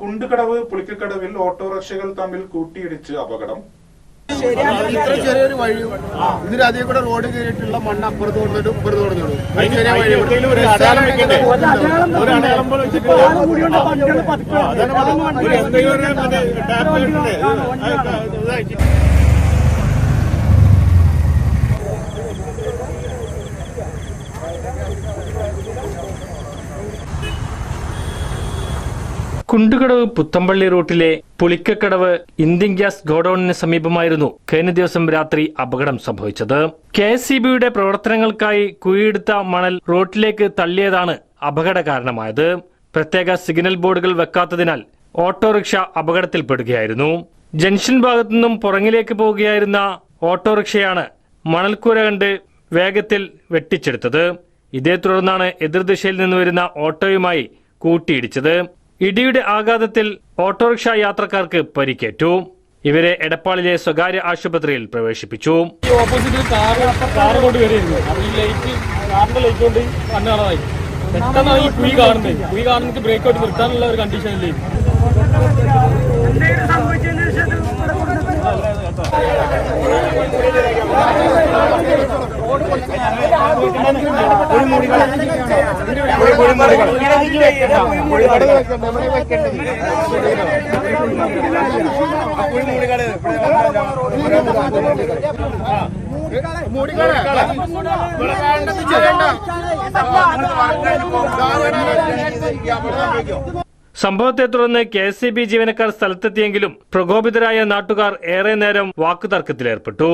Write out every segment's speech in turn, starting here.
കുണ്ടുകടവ് പുളിക്കക്കടവിൽ ഓട്ടോറിക്ഷകൾ തമ്മിൽ കൂട്ടിയിടിച്ച് അപകടം ഇത്ര ചെറിയൊരു വഴി ഇതിന് അധികം കൂടെ റോഡ് കയറിയിട്ടുള്ള മണ്ണ് അപ്പുറത്ത് കൊണ്ടിടും ഇപ്പുറത്ത് കൊണ്ടിടും ഈ ചെറിയ വഴി ഒരു അടയാളം കുണ്ടുകടവ് പുത്തമ്പള്ളി റൂട്ടിലെ പുളിക്കക്കടവ് ഇന്ത്യൻ ഗ്യാസ് ഗോഡൌണിന് സമീപമായിരുന്നു കഴിഞ്ഞ ദിവസം രാത്രി അപകടം സംഭവിച്ചത്. കെ എസ് പ്രവർത്തനങ്ങൾക്കായി കുഴിയെടുത്ത മണൽ റോട്ടിലേക്ക് തള്ളിയതാണ് അപകട കാരണമായത്. പ്രത്യേക സിഗ്നൽ ബോർഡുകൾ വെക്കാത്തതിനാൽ ഓട്ടോറിക്ഷ അപകടത്തിൽപ്പെടുകയായിരുന്നു. ജംഗ്ഷൻ ഭാഗത്തു നിന്നും പുറങ്ങിലേക്ക് പോവുകയായിരുന്ന ഓട്ടോറിക്ഷയാണ് മണൽക്കൂര കണ്ട് വേഗത്തിൽ വെട്ടിച്ചെടുത്തത്. ഇതേ തുടർന്നാണ് എതിർദിശയിൽ നിന്ന് വരുന്ന ഓട്ടോയുമായി കൂട്ടിയിടിച്ചത്. ഇടിയുടെ ആഘാതത്തിൽ ഓട്ടോറിക്ഷ യാത്രക്കാർക്ക് പരിക്കേറ്റു. ഇവരെ എടപ്പാളിലെ സ്വകാര്യ ആശുപത്രിയിൽ പ്രവേശിപ്പിച്ചു. ഈ ഓപ്പോസിറ്റ് കാറ് കാറ് കൊണ്ട് വരികയായിരുന്നു അപ്പൊ ഈ ലൈറ്റ് കാറിന്റെ ലൈറ്റ് കൊണ്ട് കണ്ണു പെട്ടെന്ന് ഈ കുഴി കാണുന്നത്. കുഴി കാണുന്നത് ബ്രേക്ക് ഔട്ട് നിർത്താനുള്ള ഒരു കണ്ടീഷനില്ലേ സംഭവത്തെ തുടർന്ന് കെ എസ് സി ബി ജീവനക്കാർ സ്ഥലത്തെത്തിയെങ്കിലും പ്രകോപിതരായ നാട്ടുകാർ ഏറെ നേരം വാക്കുതർക്കത്തിലേർപ്പെട്ടു.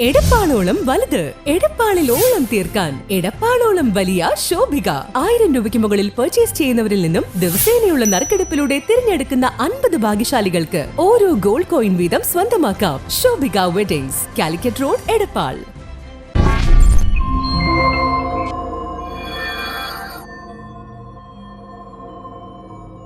എടപ്പാളോളം വലുത്. എടപ്പാളിൽ ഓളം തീർക്കാൻ. എടപ്പാളോളം വലിയ ശോഭിക. ആയിരം രൂപയ്ക്ക് മുകളിൽ പർച്ചേസ് ചെയ്യുന്നവരിൽ നിന്നും ദിവസേനയുള്ള നറുക്കെടുപ്പിലൂടെ തിരഞ്ഞെടുക്കുന്ന അൻപത് ഭാഗ്യശാലികൾക്ക് ഓരോ ഗോൾഡ് കോയിൻ വീതം സ്വന്തമാക്കാം. Shobhika weddings Calicut road Edappal.